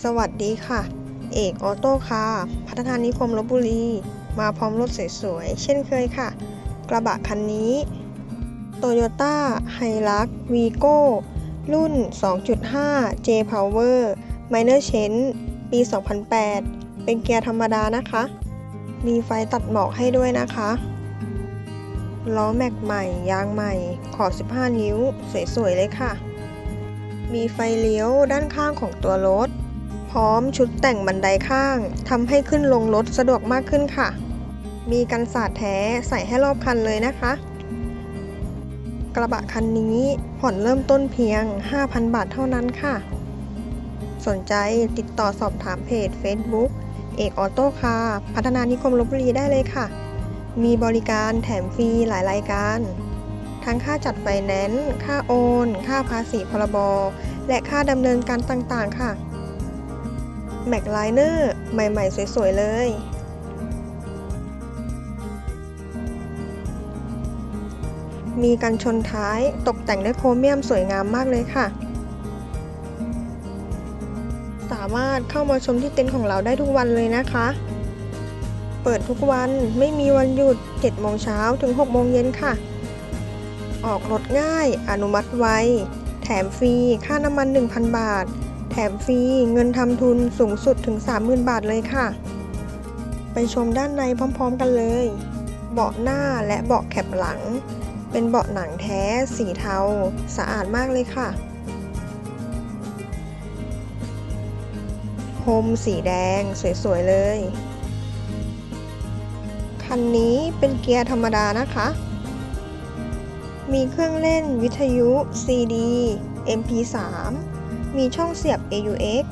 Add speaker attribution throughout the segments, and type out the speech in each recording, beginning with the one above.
Speaker 1: สวัสดีค่ะ เอกออโต้คาร์พัฒนานิคมลบบุรี มาพร้อมรถสวยๆ เช่นเคยค่ะ กระบะคันนี้ Toyota Hilux Vigo รุ่น 2.5 J Power Minor Change ปี 2008 เป็นเกียร์ธรรมดานะคะ มีไฟตัดหมอกให้ด้วยนะคะ ล้อแม็กใหม่ ยางใหม่ ขอบ 15 นิ้ว สวยๆ เลยค่ะ มีไฟเลี้ยวด้านข้างของตัวรถ พร้อมชุดแต่งบันไดข้างทำให้ขึ้นลงรถสะดวกมากขึ้นค่ะ มีกันสาดแท้ใส่ให้รอบคันเลยนะคะ กระบะคันนี้ผ่อนเริ่มต้นเพียง 5,000 บาทเท่านั้นค่ะ สนใจติดต่อสอบถามเพจ Facebook เอกออโต้คาร์พัฒนานิคมลบบุรีได้เลยค่ะ มีบริการแถมฟรีหลายรายการ ทั้งค่าจัดไฟแนนซ์ค่าโอน ค่าภาษีพรบ และค่าดำเนินการต่างๆ ค่ะ แม็กไลเนอร์ใหม่ ๆ สวย ๆ เลย มีกันชนท้ายตกแต่งด้วยโครเมียมสวยงามมากเลยค่ะ สามารถเข้ามาชมที่เต็นท์ของเราได้ทุกวันเลยนะคะ เปิดทุกวันไม่มีวันหยุด 7 โมงเช้าถึง 6 โมงเย็นค่ะ ออกรถง่ายอนุมัติไว แถมฟรีค่าน้ำมัน 1,000 บาท แถมฟรีเงินทำทุนสูงสุดถึง 30,000 บาทเลยค่ะ ไปชมด้านในพร้อมๆกันเลย เบาะหน้าและเบาะแคปหลัง เป็นเบาะหนังแท้สีเทา สะอาดมากเลยค่ะโฮมสีแดงสวยๆเลย คันนี้เป็นเกียร์ธรรมดานะคะ มีเครื่องเล่นวิทยุ CD MP3 มีช่องเสียบ AUX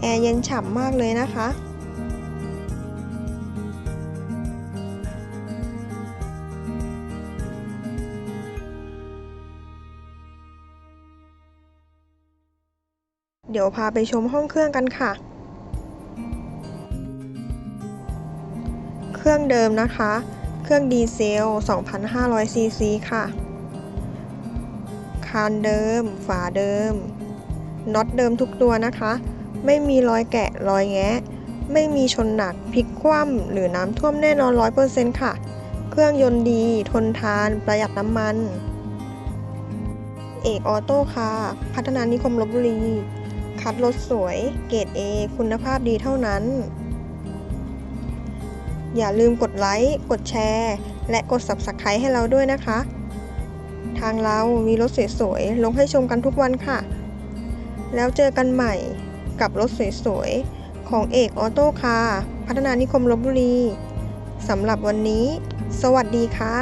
Speaker 1: แอร์เย็นฉ่ำมากเลยนะคะ เดี๋ยวพาไปชมห้องเครื่องกันค่ะ เครื่องเดิมนะคะ เครื่องดีเซล 2,500ซีซีค่ะ คานเดิม ฝาเดิม น็อตเดิมทุกตัวนะคะ ไม่มีรอยแกะรอยแงะ ไม่มีชนหนักพลิกคว่ำหรือน้ำท่วมแน่นอน 100%ค่ะ เครื่องยนต์ดี ทนทาน ประหยัดน้ำมัน เอกออโต้ค่ะ พัฒนานิคมลบบุรี คัดรถสวย เกรด A คุณภาพดีเท่านั้น อย่าลืมกดไลค์กดแชร์ และกด Subscribe ให้เราด้วยนะคะทางเรามีรถสวยๆ ลงให้ชมกันทุกวันค่ะ แล้วเจอกันใหม่กับรถสวยๆ ของเอกออโต้คาร์พัฒนานิคมลบบุรีสำหรับวันนี้ สวัสดีค่ะ